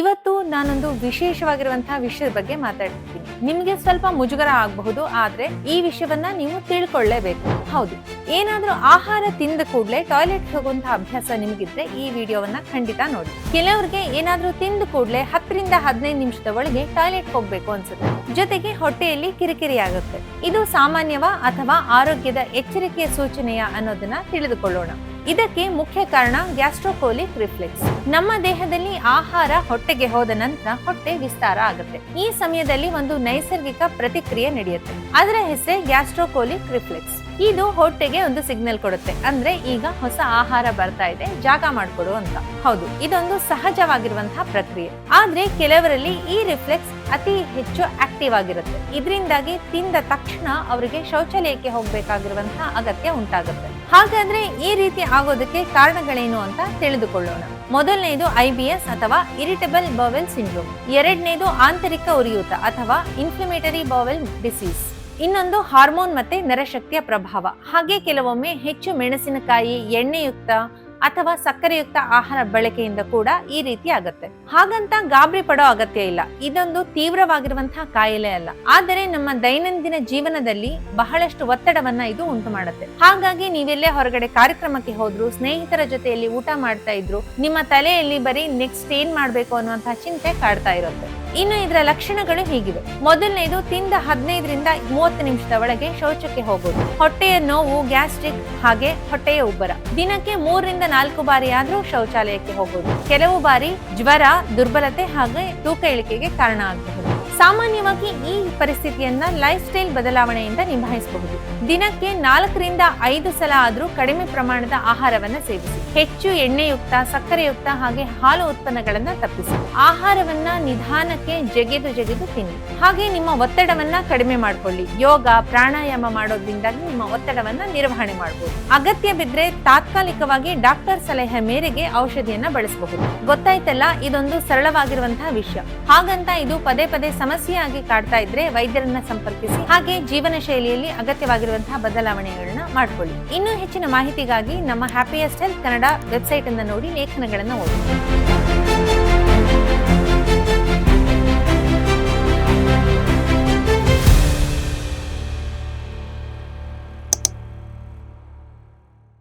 ಇವತ್ತು ನಾನೊಂದು ವಿಶೇಷವಾಗಿರುವಂತಹ ವಿಷಯದ ಬಗ್ಗೆ ಮಾತಾಡ್ತೀನಿ. ನಿಮಗೆ ಸ್ವಲ್ಪ ಮುಜುಗರ ಆಗಬಹುದು, ಆದ್ರೆ ಈ ವಿಷಯವನ್ನ ನೀವು ತಿಳ್ಕೊಳ್ಳೇಬೇಕು. ಹೌದು, ಏನಾದ್ರೂ ಆಹಾರ ತಿಂದ ಕೂಡಲೇ ಟಾಯ್ಲೆಟ್ ಹೋಗುವಂತಹ ಅಭ್ಯಾಸ ನಿಮಗಿದ್ರೆ ಈ ವಿಡಿಯೋವನ್ನ ಖಂಡಿತ ನೋಡಿ. ಕೆಲವರಿಗೆ ಏನಾದ್ರೂ ತಿಂದ ಕೂಡಲೇ ಹತ್ತರಿಂದ ಹದಿನೈದು ನಿಮಿಷದ ಒಳಗೆ ಟಾಯ್ಲೆಟ್ ಹೋಗ್ಬೇಕು ಅನ್ಸುತ್ತೆ. ಜೊತೆಗೆ ಹೊಟ್ಟೆಯಲ್ಲಿ ಕಿರಿಕಿರಿ ಆಗುತ್ತೆ ಇದು ಸಾಮಾನ್ಯವ ಅಥವಾ ಆರೋಗ್ಯದ ಎಚ್ಚರಿಕೆಯ ಸೂಚನೆಯ ಅನ್ನೋದನ್ನ ತಿಳಿದುಕೊಳ್ಳೋಣ. ಇದಕ್ಕೆ ಮುಖ್ಯ ಕಾರಣ ಗ್ಯಾಸ್ಟ್ರೋಕೋಲಿಕ್ ರಿಫ್ಲೆಕ್ಸ್. ನಮ್ಮ ದೇಹದಲ್ಲಿ ಆಹಾರ ಹೊಟ್ಟೆಗೆ ಹೋದ ನಂತರ ಹೊಟ್ಟೆ ವಿಸ್ತಾರ ಆಗುತ್ತೆ. ಈ ಸಮಯದಲ್ಲಿ ಒಂದು ನೈಸರ್ಗಿಕ ಪ್ರತಿಕ್ರಿಯೆ ನಡೆಯುತ್ತೆ. ಅದರ ಹೆಸರೇ ಗ್ಯಾಸ್ಟ್ರೋಕೋಲಿಕ್ ರಿಫ್ಲೆಕ್ಸ್. ಇದು ಹೊಟ್ಟೆಗೆ ಒಂದು ಸಿಗ್ನಲ್ ಕೊಡುತ್ತೆ. ಅಂದ್ರೆ ಈಗ ಹೊಸ ಆಹಾರ ಬರ್ತಾ ಇದೆ, ಜಾಗ ಮಾಡ್ಕೊಡು ಅಂತ. ಹೌದು, ಇದೊಂದು ಸಹಜವಾಗಿರುವಂತಹ ಪ್ರಕ್ರಿಯೆ. ಆದ್ರೆ ಕೆಲವರಲ್ಲಿ ಈ ರಿಫ್ಲೆಕ್ಸ್ ಅತಿ ಹೆಚ್ಚು ಆಕ್ಟಿವ್ ಆಗಿರುತ್ತೆ ಇದರಿಂದಾಗಿ ತಿಂದ ತಕ್ಷಣ ಅವರಿಗೆ ಶೌಚಾಲಯಕ್ಕೆ ಹೋಗಬೇಕಾಗಿರುವಂತಹ ಅಗತ್ಯ ಉಂಟಾಗುತ್ತೆ. ಹಾಗಾದ್ರೆ ಈ ರೀತಿ ಆಗೋದಕ್ಕೆ ಕಾರಣಗಳೇನು ಅಂತ ತಿಳಿದುಕೊಳ್ಳೋಣ. ಮೊದಲನೇದು ಐ ಬಿ ಎಸ್ ಅಥವಾ ಇರಿಟಬಲ್ ಬವೆಲ್ ಸಿಂಡ್ರೋಮ್. ಎರಡನೇದು ಆಂತರಿಕ ಉರಿಯೂತ ಅಥವಾ ಇನ್ಫ್ಲಮೇಟರಿ ಬವೆಲ್ ಡಿಸೀಸ್. ಇನ್ನೊಂದು ಹಾರ್ಮೋನ್ ಮತ್ತೆ ನರಶಕ್ತಿಯ ಪ್ರಭಾವ. ಹಾಗೆ ಕೆಲವೊಮ್ಮೆ ಹೆಚ್ಚು ಮೆಣಸಿನಕಾಯಿ, ಎಣ್ಣೆಯುಕ್ತ ಅಥವಾ ಸಕ್ಕರೆಯುಕ್ತ ಆಹಾರ ಬಳಕೆಯಿಂದ ಕೂಡ ಈ ರೀತಿ ಆಗುತ್ತೆ. ಹಾಗಂತ ಗಾಬರಿ ಪಡೋ ಅಗತ್ಯ ಇಲ್ಲ. ಇದೊಂದು ತೀವ್ರವಾಗಿರುವಂತಹ ಕಾಯಿಲೆ ಅಲ್ಲ. ಆದರೆ ನಮ್ಮ ದೈನಂದಿನ ಜೀವನದಲ್ಲಿ ಬಹಳಷ್ಟು ಒತ್ತಡವನ್ನ ಇದು ಉಂಟು ಮಾಡುತ್ತೆ. ಹಾಗಾಗಿ ನೀವೆಲ್ಲೇ ಹೊರಗಡೆ ಕಾರ್ಯಕ್ರಮಕ್ಕೆ ಹೋದ್ರು, ಸ್ನೇಹಿತರ ಜೊತೆಯಲ್ಲಿ ಊಟ ಮಾಡ್ತಾ ಇದ್ರು, ನಿಮ್ಮ ತಲೆಯಲ್ಲಿ ಬರೀ ನೆಕ್ಸ್ಟ್ ಏನ್ ಮಾಡ್ಬೇಕು ಅನ್ನುವಂತಹ ಚಿಂತೆ ಕಾಡ್ತಾ ಇರುತ್ತೆ. ಇನ್ನು ಇದರ ಲಕ್ಷಣಗಳು ಹೀಗಿವೆ. ಮೊದಲನೇದು, ತಿಂದ ಹದಿನೈದರಿಂದ ಮೂವತ್ತು ನಿಮಿಷದ ಒಳಗೆ ಶೌಚಕ್ಕೆ ಹೋಗುವುದು. ಹೊಟ್ಟೆಯ ನೋವು, ಗ್ಯಾಸ್ಟ್ರಿಕ್ ಹಾಗೆ ಹೊಟ್ಟೆಯ ಉಬ್ಬರ. ದಿನಕ್ಕೆ ಮೂರರಿಂದ ನಾಲ್ಕು ಬಾರಿ ಆದರೂ ಶೌಚಾಲಯಕ್ಕೆ ಹೋಗುವುದು. ಕೆಲವು ಬಾರಿ ಜ್ವರ, ದುರ್ಬಲತೆ ಹಾಗೆ ತೂಕ ಇಳಿಕೆಗೆ ಕಾರಣ ಆಗಬಹುದು. ಸಾಮಾನ್ಯವಾಗಿ ಈ ಪರಿಸ್ಥಿತಿಯನ್ನ ಲೈಫ್ ಸ್ಟೈಲ್ ಬದಲಾವಣೆಯಿಂದ ನಿಭಾಯಿಸಬಹುದು. ದಿನಕ್ಕೆ ನಾಲ್ಕರಿಂದ ಐದು ಸಲ ಆದರೂ ಕಡಿಮೆ ಪ್ರಮಾಣದ ಆಹಾರವನ್ನ ಸೇವಿಸಿ. ಹೆಚ್ಚು ಎಣ್ಣೆಯುಕ್ತ, ಸಕ್ಕರೆಯುಕ್ತ ಹಾಗೆ ಹಾಲು ಉತ್ಪನ್ನಗಳನ್ನ ತಪ್ಪಿಸಿ. ಆಹಾರವನ್ನ ನಿಧಾನಕ್ಕೆ ಜಗೆದು ಜಗೆದು ತಿನ್ನಿ. ಹಾಗೆ ನಿಮ್ಮ ಒತ್ತಡವನ್ನ ಕಡಿಮೆ ಮಾಡಿಕೊಳ್ಳಿ. ಯೋಗ, ಪ್ರಾಣಾಯಾಮ ಮಾಡೋದ್ರಿಂದಾಗಿ ನಿಮ್ಮ ಒತ್ತಡವನ್ನ ನಿರ್ವಹಣೆ ಮಾಡಬಹುದು ಅಗತ್ಯ ಬಿದ್ರೆ ತಾತ್ಕಾಲಿಕವಾಗಿ ಡಾಕ್ಟರ್ ಸಲಹೆ ಮೇರೆಗೆ ಔಷಧಿಯನ್ನ ಬಳಸಬಹುದು. ಗೊತ್ತಾಯ್ತಲ್ಲ, ಇದೊಂದು ಸರಳವಾಗಿರುವಂತಹ ವಿಷಯ. ಹಾಗಂತ ಇದು ಪದೇ ಪದೇ ಸಮಸ್ಯೆಯಾಗಿ ಕಾಡ್ತಾ ಇದ್ರೆ ವೈದ್ಯರನ್ನ ಸಂಪರ್ಕಿಸಿ, ಹಾಗೆ ಜೀವನ ಶೈಲಿಯಲ್ಲಿ ಅಗತ್ಯವಾಗಿರುವಂತಹ ಬದಲಾವಣೆಗಳನ್ನ ಮಾಡ್ಕೊಳ್ಳಿ. ಇನ್ನೂ ಹೆಚ್ಚಿನ ಮಾಹಿತಿಗಾಗಿ ನಮ್ಮ ಹ್ಯಾಪಿಯೆಸ್ಟ್ ಹೆಲ್ತ್ ಕನ್ನಡ ವೆಬ್ಸೈಟ್ ಅನ್ನ ನೋಡಿ ಲೇಖನಗಳನ್ನ ಓದಿ.